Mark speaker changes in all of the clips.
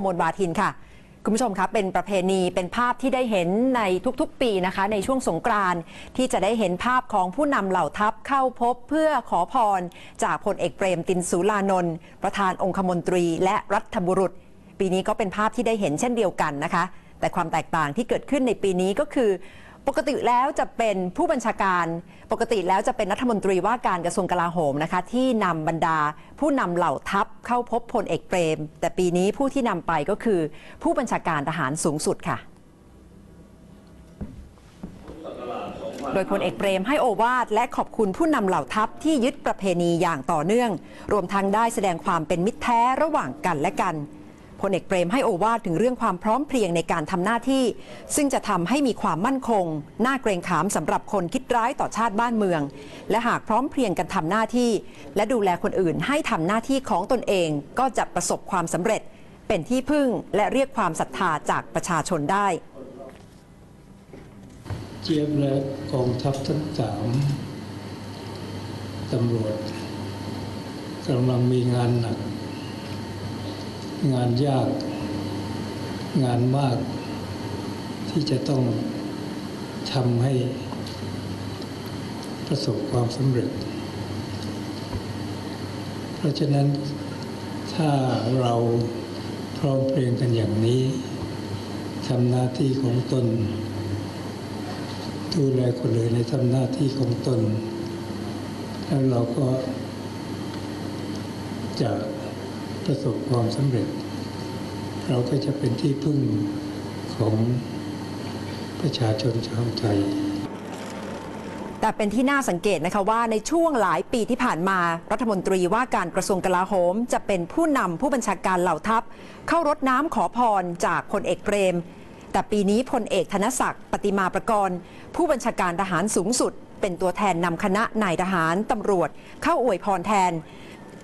Speaker 1: โมลวาทินค่ะ คุณผู้ชมครับเป็นประเพณีเป็นภาพที่ได้เห็นในทุกๆ ปีนะคะ ในช่วงสงกรานต์ที่จะได้เห็นภาพของผู้นำเหล่าทัพเข้าพบเพื่อขอพร จากพลเอกเปรมตินสุรานนท์ประธานองคมนตรี และรัฐบุรุษ ปีนี้ก็เป็นภาพที่ได้เห็นเช่นเดียวกันนะคะ แต่ความแตกต่างที่เกิดขึ้นในปีนี้ก็คือ ปกติแล้วจะเป็นผู้บัญชาการปกติแล้วจะเป็นรัฐมนตรีว่าการกระทรวงกลาโหมนะคะ ที่นำบรรดา ผู้นำเหล่าทัพเข้าพบพลเอกเปรม แต่ปีนี้ผู้ที่นำไปก็คือ ผู้บัญชาการทหารสูงสุดค่ะ โดยพลเอกเปรมให้โอวาทและขอบคุณผู้นำเหล่าทัพที่ยึดประเพณีอย่างต่อเนื่อง รวมทั้งได้แสดงความเป็นมิตรแท้ระหว่างกันและกัน พลเอกเปรมให้โอวาทถึงเรื่องความพร้อมเพรียงในการทำหน้าที่ ซึ่งจะทำให้มีความมั่นคง น่าเกรงขามสำหรับคนคิดร้ายต่อชาติบ้านเมือง และหากพร้อมเพรียงกันทำหน้าที่ และดูแลคนอื่นให้ทำหน้าที่ของตนเอง ก็จะประสบความสำเร็จ เป็นที่พึ่งและเรียกความศรัทธาจากประชาชนได้
Speaker 2: เจี๊ยบและกองทัพทั้งสามตำรวจกำลังมีงานหนัก งานยาก งานมาก ที่จะต้องทำให้ประสบความสำเร็จ เพราะฉะนั้นถ้าเราพร้อมเพรียงกันอย่างนี้ทำหน้าที่ของตน ดูแลคนอื่นในทำหน้าที่ของตน แล้วเราก็จะ ประสบความสำเร็จ เราก็จะเป็นที่พึ่งของประชาชนชาวไทย
Speaker 1: แต่เป็นที่น่าสังเกตนะคะว่าในช่วงหลายปีที่ผ่านมา รัฐมนตรีว่าการกระทรวงกลาโหม จะเป็นผู้นำผู้บัญชาการเหล่าทัพ เข้ารดน้ำขอพรจากพลเอกเปรม แต่ปีนี้พลเอกธนศักดิ์ปฏิมาประกรณ์ ผู้บัญชาการทหารสูงสุด เป็นตัวแทนนำคณะนายทหารตำรวจ เข้าอวยพรแทน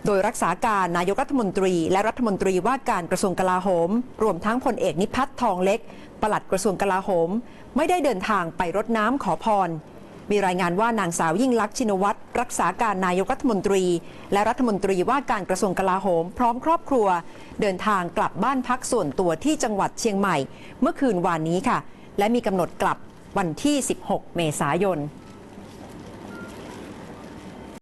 Speaker 1: โดยรักษาการนายกรัฐมนตรี และรัฐมนตรีว่าการกระทรวงกลาโหม รวมทั้งพลเอกนิพัฒน์ทองเล็ก ปลัดกระทรวงกลาโหม ไม่ได้เดินทางไปรดน้ำขอพร มีรายงานว่านางสาวยิ่งลักษณ์ชินวัตรรักษาการนายกรัฐมนตรี และรัฐมนตรีว่าการกระทรวงกลาโหม พร้อมครอบครัว เดินทางกลับบ้านพักส่วนตัวที่จังหวัดเชียงใหม่ เมื่อคืนวานนี้ค่ะ และมีกำหนดกลับวันที่ 16 เมษายน